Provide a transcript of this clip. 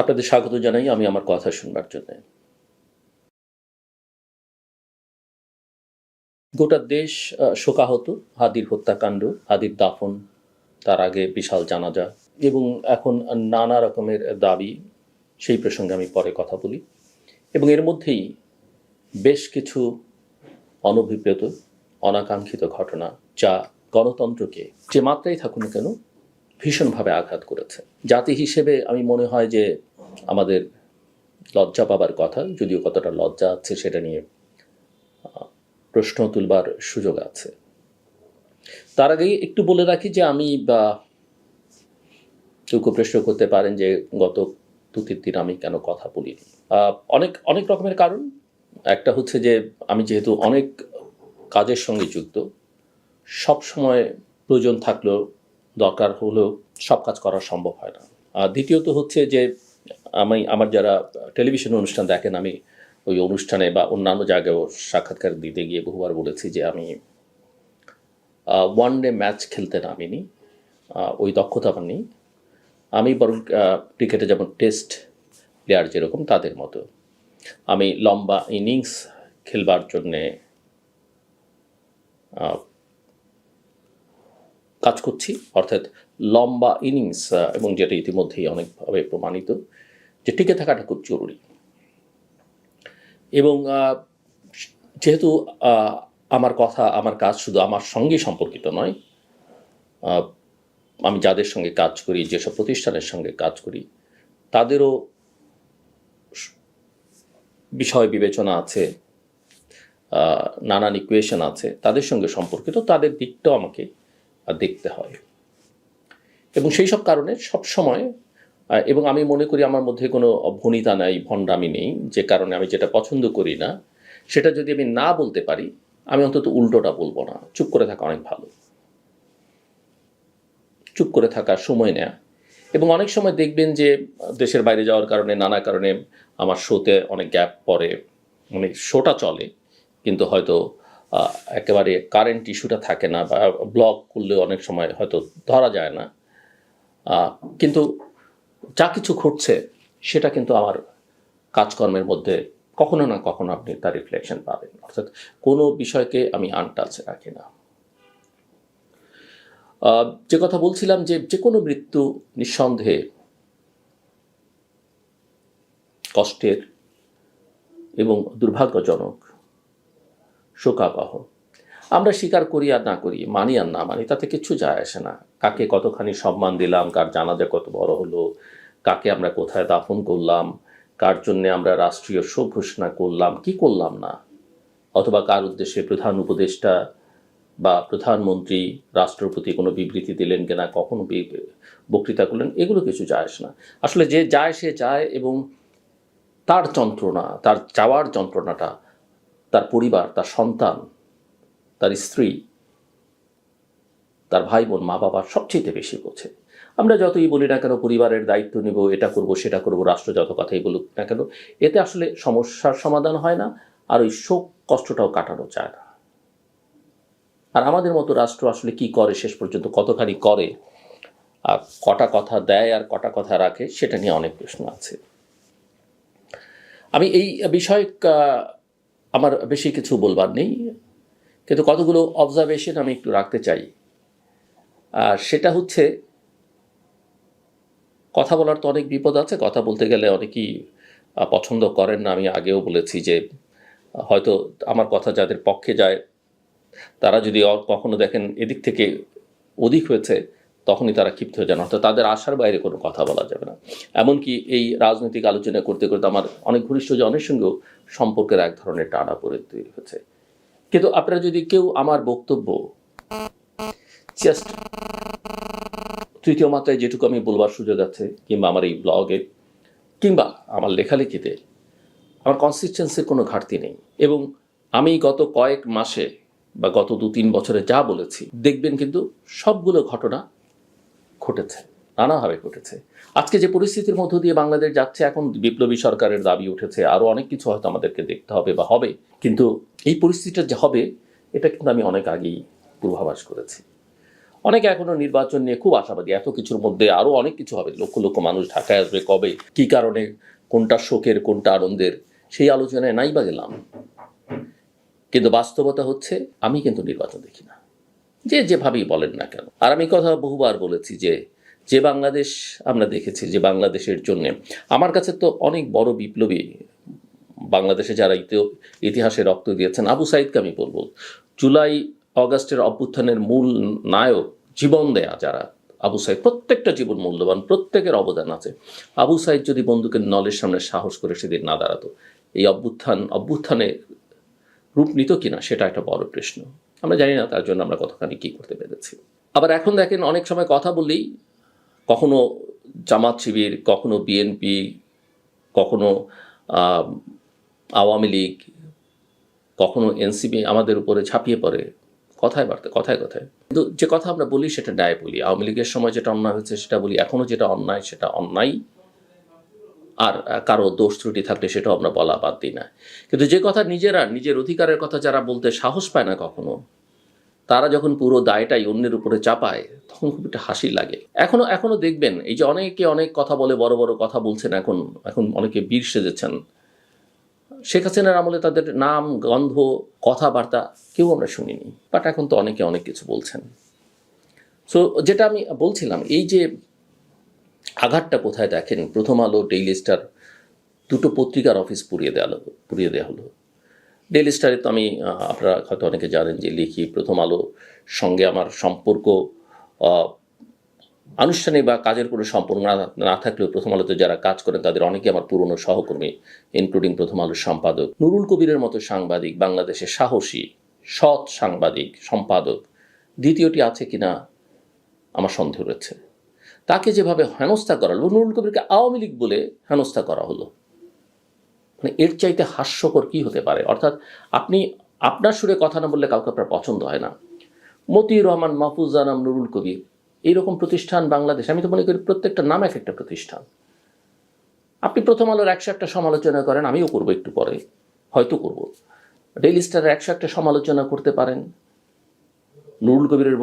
আপনাদের স্বাগত জানাই, আমি আমার কথা শুনবার জন্য। গোটা দেশ শোকাহত, হাদির হত্যাকাণ্ড, হাদির দাফন, তার আগে বিশাল জানাজা এবং এখন নানা রকমের দাবি, সেই প্রসঙ্গে আমি পরে কথা বলি। এবং এর মধ্যেই বেশ কিছু অনভিপ্রেত, অনাকাঙ্ক্ষিত ঘটনা যা গণতন্ত্রকে যে মাত্রাই থাকুক না কেন ভীষণভাবে আঘাত করেছে। জাতি হিসেবে আমি মনে হয় যে আমাদের লজ্জা পাবার কথা, যদিও কতটা লজ্জা আছে সেটা নিয়ে প্রশ্ন তুলবার সুযোগ আছে। তার আগে একটু বলে রাখি যে আমি বা কেউ কেউ প্রশ্ন করতে পারেন যে গত দু তিন দিন আমি কেন কথা বলিনি। অনেক অনেক রকমের কারণ। একটা হচ্ছে যে আমি যেহেতু অনেক কাজের সঙ্গে যুক্ত সব সময় প্রয়োজন থাকলেও দরকার হলেও সব কাজ করা সম্ভব হয় না। আর দ্বিতীয়ত হচ্ছে যে, আমি, আমার যারা টেলিভিশন অনুষ্ঠান দেখেন, আমি ওই অনুষ্ঠানে বা অন্যান্য জায়গায়ও সাক্ষাৎকার দিতে গিয়ে বহুবার বলেছি যে, আমি ওয়ান ডে ম্যাচ খেলতে নামিনি ওই দক্ষতা আমার নেই। আমি বরং ক্রিকেটে যেমন টেস্ট প্লেয়ার যেরকম, তাদের মতো। আমি লম্বা ইনিংস খেলবার জন্যে কাজ করছি, অর্থাৎ লম্বা ইনিংস এবং যেটা ইতিমধ্যেই অনেকভাবে প্রমাণিত, যে টিকে থাকাটা খুব জরুরি। এবং যেহেতু আমার কথা, আমার কাজ শুধু আমার সঙ্গে সম্পর্কিত নয় আমি যাদের সঙ্গে কাজ করি, যেসব প্রতিষ্ঠানের সঙ্গে কাজ করি, তাদেরও বিষয় বিবেচনা আছে নানান ইকুয়েশন আছে, তাদের সঙ্গে সম্পর্কিত, তাদের দিকটাও আমাকে দেখতে হয়। এবং সেই সব কারণে সব সময় এবং আমি মনে করি আমার মধ্যে কোনো ভনিতা নাই, ভণ্ডামি নেই, যে কারণে আমি যেটা পছন্দ করি না, সেটা যদি আমি না বলতে পারি, আমি অন্তত উল্টোটা বলব না। চুপ করে থাকা অনেক ভালো। চুপ করে থাকার সময় নেয়া। এবং অনেক সময় দেখবেন যে, দেশের বাইরে যাওয়ার কারণে, নানা কারণে আমার শোতে অনেক গ্যাপ পড়ে মানে শোটা চলে, কিন্তু হয়তো একেবারে কারেন্ট ইস্যুটা থাকে না বা ব্লক করলে অনেক সময় হয়তো ধরা যায় না। কিন্তু যা কিছু ঘটছে সেটা কিন্তু আমার কাজকর্মের মধ্যে কখনো না কখনো আপনি তার রিফ্লেকশন পাবেন। অর্থাৎ কোনো বিষয়কে আমি আনটাচ রাখি না। যে কথা বলছিলাম যে যে কোনো মৃত্যু নিঃসন্দেহে কষ্টের এবং দুর্ভাগ্যজনক। শোকাবহ। আমরা স্বীকার করি আর না করি, মানি আর না মানি, তাতে কিছু যায় আসে না। কাকে কতখানি সম্মান দিলাম, কার জানাজা কত বড় হলো, কাকে আমরা কোথায় দাফন করলাম, কার জন্যে আমরা রাষ্ট্রীয় শোক ঘোষণা করলাম, কি করলাম না? অথবা কার উদ্দেশ্যে প্রধান উপদেষ্টা বা প্রধানমন্ত্রী, রাষ্ট্রপতি কোনো বিবৃতি দিলেন কিনা, কখনো বক্তৃতা করলেন, এগুলো কিছু যায় আসে না। আসলে যে যায় সে যায় এবং তার যন্ত্রণা, তার চাওয়ার যন্ত্রণাটা তার পরিবার, তার সন্তান, তার স্ত্রী, তার ভাই বোন মা বাবা সবচেয়ে বেশি বোঝে। আমরা যতই বলি না কেন, পরিবারের দায়িত্ব নেব, এটা করব, সেটা করব, রাষ্ট্র যত কথাই বলুক না কেন, এতে আসলে সমস্যার সমাধান হয় না, আর ওই শোক কষ্টটাও কাটানো যায় না। আর আমাদের মতো রাষ্ট্র আসলে কি করে, শেষ পর্যন্ত কতখানি করে, আর কটা কথা দেয় আর কটা কথা রাখে, সেটা নিয়ে অনেক প্রশ্ন আছে। আমি এই বিষয়ে আমার বেশি কিছু বলবার নেই, কিন্তু কতগুলো অবজারভেশন আমি একটু রাখতে চাই। আর সেটা হচ্ছে, কথা বলার তো অনেক বিপদ আছে, কথা বলতে গেলে অনেকেই পছন্দ করেন না। আমি আগেও বলেছি যে, হয়তো আমার কথা যাদের পক্ষে যায়, তারা যদি কখনো দেখেন এদিক থেকে অধিক হয়েছে তখনই তারা ক্ষিপ্ত হয়ে যান। অর্থাৎ তাদের আশার বাইরে কোনো কথা বলা যাবে না। এমনকি এই রাজনৈতিক আলোচনা করতে করতে আমার অনেক ঘনিষ্ঠ জনের সঙ্গেও সম্পর্কের এক ধরনের টানা পড়ে তৈরি হয়েছে। কিন্তু আপনারা যদি কেউ আমার বক্তব্য তৃতীয় মাত্রায় যেটুকু আমি বলবার সুযোগ আছে, কিংবা আমার এই ব্লগে, কিংবা আমার লেখালেখিতে, আমার কনসিস্টেন্সির কোনো ঘাটতি নেই। এবং আমি গত কয়েক মাসে বা গত দু তিন বছরে যা বলেছি, দেখবেন কিন্তু সবগুলো ঘটনা ঘটেছে, নানাভাবে ঘটেছে। আজকে যে পরিস্থিতির মধ্য দিয়ে বাংলাদেশ যাচ্ছে, এখন বিপ্লবী সরকারের দাবি উঠেছে, আরও অনেক কিছু হয়তো আমাদেরকে দেখতে হবে বা হবে। কিন্তু এই পরিস্থিতিটা যে হবে, এটা কিন্তু আমি অনেক আগেই পূর্বাভাস করেছি। অনেকে এখনও নির্বাচন নিয়ে খুব আশাবাদী, এত কিছুর মধ্যে আরও অনেক কিছু হবে। লক্ষ লক্ষ মানুষ ঢাকায় আসবে কবে, কি কারণে, কোনটা শোকের, কোনটা আনন্দের, সেই আলোচনায় নাই বা গেলাম। কিন্তু বাস্তবতা হচ্ছে, আমি কিন্তু নির্বাচন দেখি না। যে যেভাবেই বলেন না কেন। আর আমি কথা বহুবার বলেছি যে যে বাংলাদেশ আমরা দেখেছি, যে বাংলাদেশের জন্যে, আমার কাছে তো অনেক বড় বিপ্লবী বাংলাদেশে যারা ইতি- ইতিহাসে রক্ত দিয়েছেন, আবু সাইদকে আমি বলব, জুলাই, অগাস্টের অভ্যুত্থানের মূল নায়ক, জীবন দেয়া যারা, আবু সাইদ, প্রত্যেকটা জীবন মূল্যবান, প্রত্যেকের অবদান আছে। আবু সাইদ যদি বন্দুকের নলের সামনে সাহস করে সেদিন না দাঁড়াতো, এই অভ্যুত্থান, অভ্যুত্থানে রূপ নিত কিনা, সেটা একটা বড় প্রশ্ন। আমরা জানি না তার জন্য আমরা কতখানি কি করতে পেরেছি। আবার এখন দেখেন অনেক সময় কথা বলি কখনো জামাত শিবির, কখনো বিএনপি, কখনো আওয়ামী লীগ, কখনো এনসিপি আমাদের উপরে ঝাঁপিয়ে পড়ে। কথায় বার্তা, কথায় কথায়। কিন্তু যে কথা আমরা বলি সেটা ন্যায় বলি। আওয়ামী লীগের সময় যেটা অন্যায় হয়েছে সেটা বলি। এখনও যেটা অন্যায় সেটা অন্যায়। আর কারও দোষ ত্রুটি থাকলে সেটাও আমরা বলা বাদ দিই না। কিন্তু যে কথা নিজেরা, নিজের অধিকারের কথা যারা বলতে সাহস পায় না কখনো তারা যখন পুরো দায়টাই অন্যের উপরে চাপায়, তখন খুব একটা হাসি লাগে। এখনও এখনও দেখবেন, এই যে অনেকে অনেক কথা বলে, বড় বড় কথা বলছেন এখন এখন অনেকে বীর সেজেছেন। শেখ হাসিনার আমলে তাদের নাম, গন্ধ, কথাবার্তা কেউ আমরা শুনিনি বাট এখন তো অনেকে অনেক কিছু বলছেন। সো যেটা আমি বলছিলাম, এই যে আঘাতটা কোথায় দেখেন, প্রথম আলো ডেইলি স্টার দুটো পত্রিকার অফিস পুড়িয়ে দেওয়া পুড়িয়ে দেওয়া হলো। ডেইলি স্টারে তো আমি আপনারা হয়তো অনেকে জানেন যে লিখি প্রথম আলো সঙ্গে আমার সম্পর্ক আনুষ্ঠানিক বা কাজের কোনো সম্পর্ক না থাকলেও প্রথম আলোতে যারা কাজ করেন তাদের অনেকে আমার পুরনো সহকর্মী ইনক্লুডিং প্রথম আলোর সম্পাদক। নুরুল কবিরের মতো সাংবাদিক বাংলাদেশে সাহসী, সৎ সাংবাদিক, সম্পাদক, দ্বিতীয়টি আছে কিনা আমার সন্দেহ রয়েছে। তাকে যেভাবে হেনস্থা করা হলো, নুরুল কবিরকে আওয়ামী লীগ বলে হেনস্থা করা হলো। মানে এর চাইতে হাস্যকর কি হতে পারে? অর্থাৎ আপনি আপনার সুরে কথা না বললে কাউকে আপনার পছন্দ হয় না। মতিউর রহমান, মাহফুজ জানাম নুরুল কবির, এইরকম প্রতিষ্ঠান বাংলাদেশ, আমি তো মনে করি প্রত্যেকটা নাম এক একটা প্রতিষ্ঠান। আপনি প্রথম আলোর একশো একটা সমালোচনা করেন, আমিও করব একটু পরে, হয়তো করব। ডেইলি স্টারের একশো একটা সমালোচনা করতে পারেন। নুরুল কবিরের